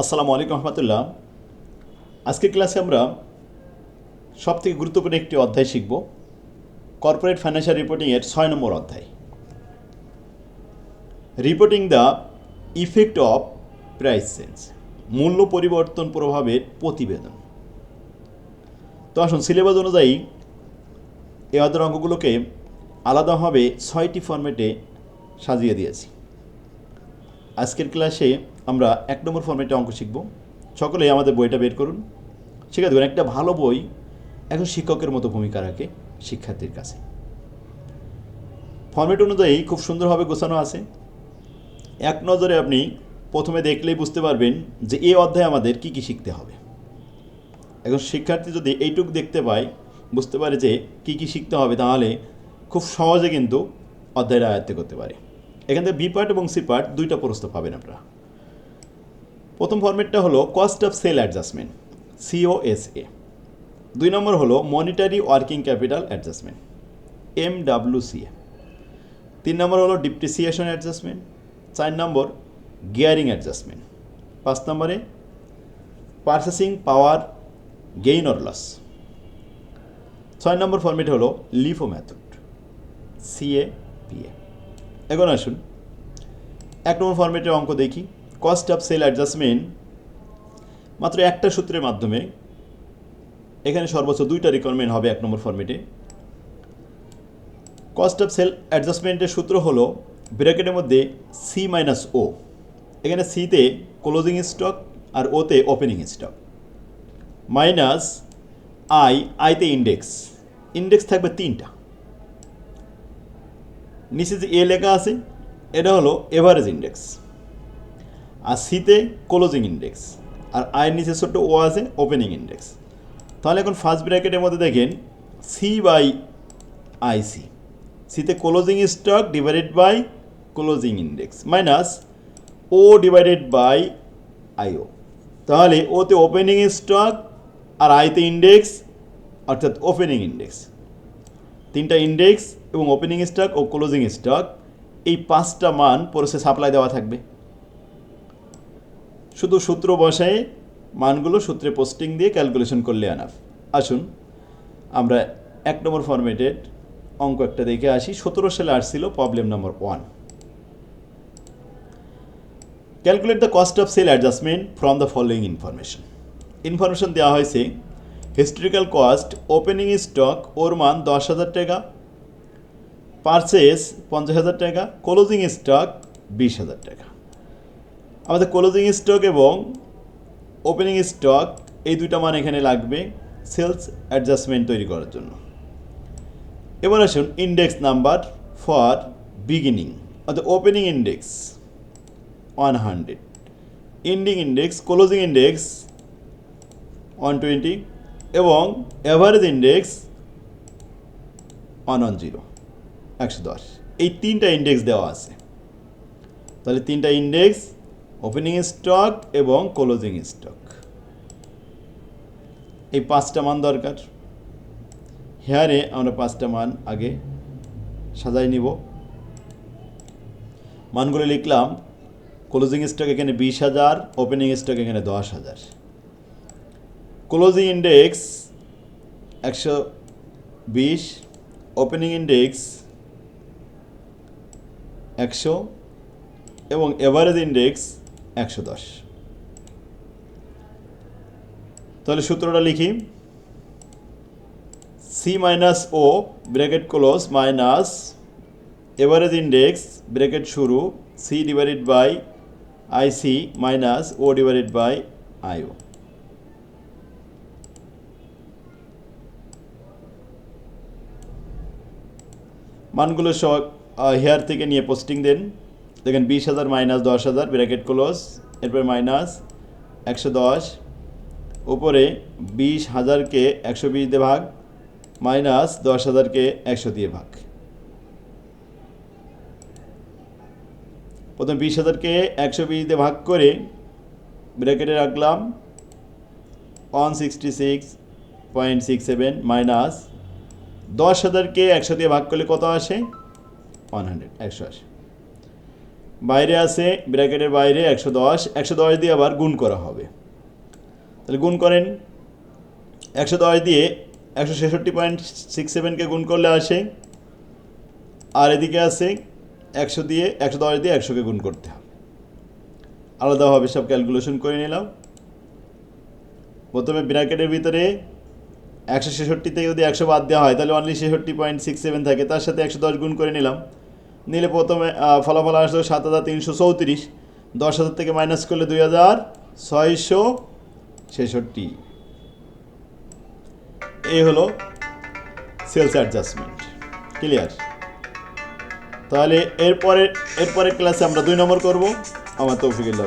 আসসালামু আলাইকুম রহমতুল্লাহ। আজকের ক্লাসে আমরা সবথেকে গুরুত্বপূর্ণ একটি অধ্যায় শিখব, কর্পোরেট ফাইন্যান্সিয়াল রিপোর্টিংয়ের ছয় নম্বর অধ্যায়। Reporting the effect of price change, মূল্য পরিবর্তন প্রভাবের প্রতিবেদন। তো আসুন, সিলেবাস অনুযায়ী এই অধ্যায়ের অঙ্কগুলোকে আলাদাভাবে ছয়টি ফরম্যাটে সাজিয়ে দিয়েছি। আজকের ক্লাসে আমরা এক নম্বর ফর্মেটে অঙ্ক শিখব। সকলেই আমাদের বইটা বের করুন। শিখে দেবেন, একটা ভালো বই এখন শিক্ষকের মতো ভূমিকা রাখে শিক্ষার্থীর কাছে। ফর্মেট অনুযায়ী খুব সুন্দরভাবে গোছানো আছে। এক নজরে আপনি প্রথমে দেখলেই বুঝতে পারবেন যে এই অধ্যায়ে আমাদের কি কি শিখতে হবে। এখন শিক্ষার্থী যদি এইটুক দেখতে পায়, বুঝতে পারে যে কি কি শিখতে হবে, তাহলে খুব সহজে কিন্তু অধ্যায়ের আয়ত্ত করতে পারে। এখান থেকে বি পার্ট এবং সি পার্ট দুইটা প্রস্তাব পাবেন আপনারা। প্রথম ফরম্যাটটা হলো cost of sale adjustment COSA দুই নম্বর হলো monetary working capital adjustment M WCA তিন নম্বর হলো ডিপ্রিসিয়েশন অ্যাডজাস্টমেন্ট, চার নম্বর গিয়ারিং অ্যাডজাস্টমেন্ট, পাঁচ নম্বরে purchasing power gain or loss. ছয় নম্বর ফর্মেট হলো লিফো মেথড সিএ পিএ এখন আসুন, এক নম্বর ফর্মেটের অঙ্ক দেখি। কস্ট অফ সেল অ্যাডজাস্টমেন্ট মাত্র একটা সূত্রের মাধ্যমে এখানে সর্বোচ্চ দুইটা রিকোয়ারমেন্ট হবে এক নম্বর ফর্মেটে কস্ট অফ সেল অ্যাডজাস্টমেন্টের সূত্র হলো ব্র্যাকেটের মধ্যে সি মাইনাস ও এখানে সিতে ক্লোজিং স্টক আর ওতে ওপেনিং স্টক মাইনাস আই আইতে ইন্ডেক্স ইন্ডেক্স থাকবে তিনটা। নিচে যে এ লেখা আছে, এটা হলো এভারেজ ইন্ডেক্স আর সিতে ক্লোজিং ইন্ডেক্স আর আয়ের নিচে ছোট্ট ও আছে ওপেনিং ইন্ডেক্স তাহলে এখন ফার্স্ট ব্র্যাকেটের মধ্যে দেখেন সি বাই আইসি সিতে closing stock divided by closing index minus O divided by IO তাহলে ওতে ওপেনিং স্টক আর আইতে ইন্ডেক্স অর্থাৎ ওপেনিং ইন্ডেক্স তিনটা ইন্ডেক্স এবং ওপেনিং স্টক ও ক্লোজিং স্টক এই পাঁচটা মান পরশে সাপ্লাই দেওয়া থাকবে। শুধু সূত্র বসায় মানগুলো সূত্রে পোস্টিং দিয়ে ক্যালকুলেশন করলে আনাফ আসুন, আমরা এক নম্বর ফরম্যাটের অঙ্ক একটা দেখে আসি। সতেরো সালে আসছিল problem number one calculate the cost of sale adjustment from the following information information দেওয়া হয়েছে হিস্ট্রিক্যাল কস্ট ওপেনিং স্টক ওর মান দশ হাজার টাকা পারচেস পঞ্চাশ হাজার টাকা ক্লোজিং স্টক বিশ হাজার টাকা। আমাদের ক্লোজিং স্টক এবং ওপেনিং স্টক এই দুইটা মান এখানে লাগবে সেলস অ্যাডজাস্টমেন্ট তৈরি করার জন্য। এবার আসুন ইন্ডেক্স নাম্বার ফর বিগিনিং অর্থাৎ opening index one hundred ending index closing index one twenty এবং average index one one zero একশো দশ। এই তিনটা ইন্ডেক্স দেওয়া আছে। তাহলে তিনটা ইন্ডেক্স ওপেনিং স্টক এবং ক্লোজিং স্টক এই পাঁচটা মান দরকার। হেয়ারে আমরা পাঁচটা মান আগে সাজাই নিব। মানগুলো লিখলাম ক্লোজিং স্টক এখানে বিশ হাজার ওপেনিং স্টক এখানে দশ হাজার। ক্লোজিং ইন্ডেক্স একশো বিশ ওপেনিং ইন্ডেক্স একশো এবং এভারেজ ইন্ডেক্স একশো দশ। তাহলে সূত্রটা লিখি। C minus O bracket close minus average index bracket শুরু C divided by IC minus O divided by IO মানগুলো সব হেয়ার থেকে নিয়ে পোস্টিং দেন। দেখেন বিশ হাজার মাইনাস দশ হাজার, ব্র্যাকেট ক্লোজ, এরপর মাইনাস একশো দশ, উপরে বিশ হাজারকে একশো বিশ দিয়ে ভাগ, মাইনাস দশ হাজারকে একশো দিয়ে ভাগ। প্রথম বিশ হাজারকে একশো বিশ দিয়ে ভাগ করে ব্র্যাকেটে রাখলাম one sixty six point six seven minus দশ হাজারকে একশো দিয়ে ভাগ করলে কত আসে? ওয়ান হান্ড্রেড একশো আসে। বাইরে আছে ব্র্যাকেটের বাইরে একশো দশ একশো দশ দিয়ে আবার গুণ করা হবে। তাহলে গুণ করেন। একশো দশ দিয়ে একশো ছেষট্টি পয়েন্ট সিক্স সেভেনকে গুণ করলে আসে। আর এদিকে আছে, একশো দিয়ে একশো দশ দিয়ে একশোকে গুণ করতে হবে। আলাদাভাবে সব ক্যালকুলেশন করে নিলাম। প্রথমে ব্র্যাকেটের ভিতরে একশো ছেষট্টি থেকে যদি একশো বাদ দেওয়া হয়, তাহলে অনলি ছেষট্টি পয়েন্ট সিক্স সেভেন থাকে, তার সাথে একশো দশ গুণ করে নিলাম। নিলে প্রথমে ফলাফল আসলো সাত হাজার তিনশো চৌত্রিশ, দশ হাজার থেকে মাইনাস করলে দুই হাজার ছয়শো ছেষট্টি। এই হলো সেলস অ্যাডজাস্টমেন্ট ক্লিয়ার তাহলে এরপরে, এরপরের ক্লাসে আমরা দুই নম্বর করব, আমার তৌফিকুল্লাহ